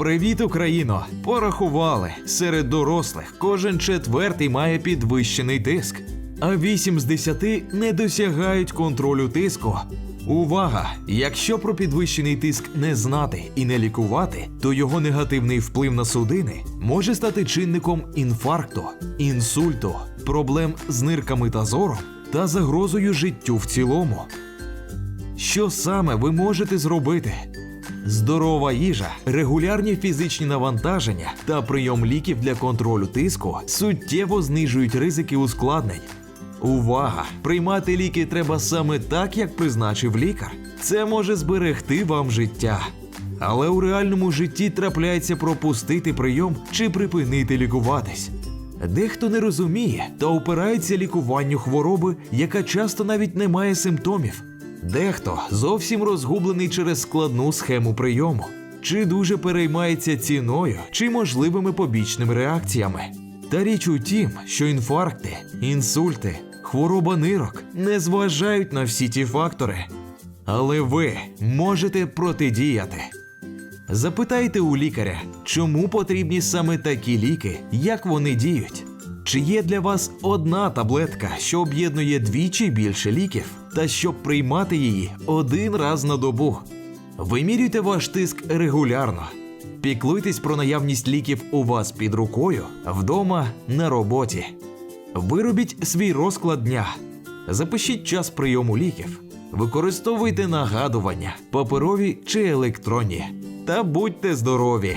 Привіт, Україно! Порахували. Серед дорослих кожен четвертий має підвищений тиск, а 8 з 10 не досягають контролю тиску. Увага! Якщо про підвищений тиск не знати і не лікувати, то його негативний вплив на судини може стати чинником інфаркту, інсульту, проблем з нирками та зором та загрозою життю в цілому. Що саме ви можете зробити? Здорова їжа, регулярні фізичні навантаження та прийом ліків для контролю тиску суттєво знижують ризики ускладнень. Увага! Приймати ліки треба саме так, як призначив лікар. Це може зберегти вам життя. Але у реальному житті трапляється пропустити прийом чи припинити лікуватись. Дехто не розуміє та опирається лікуванню хвороби, яка часто навіть не має симптомів. Дехто зовсім розгублений через складну схему прийому, чи дуже переймається ціною чи можливими побічними реакціями. Та річ у тім, що інфаркти, інсульти, хвороба нирок не зважають на всі ті фактори. Але ви можете протидіяти. Запитайте у лікаря, чому потрібні саме такі ліки, як вони діють. Чи є для вас одна таблетка, що об'єднує двічі більше ліків, та щоб приймати її один раз на добу? Вимірюйте ваш тиск регулярно. Піклуйтесь про наявність ліків у вас під рукою, вдома, на роботі. Виробіть свій розклад дня. Запишіть час прийому ліків. Використовуйте нагадування, паперові чи електронні. Та будьте здорові!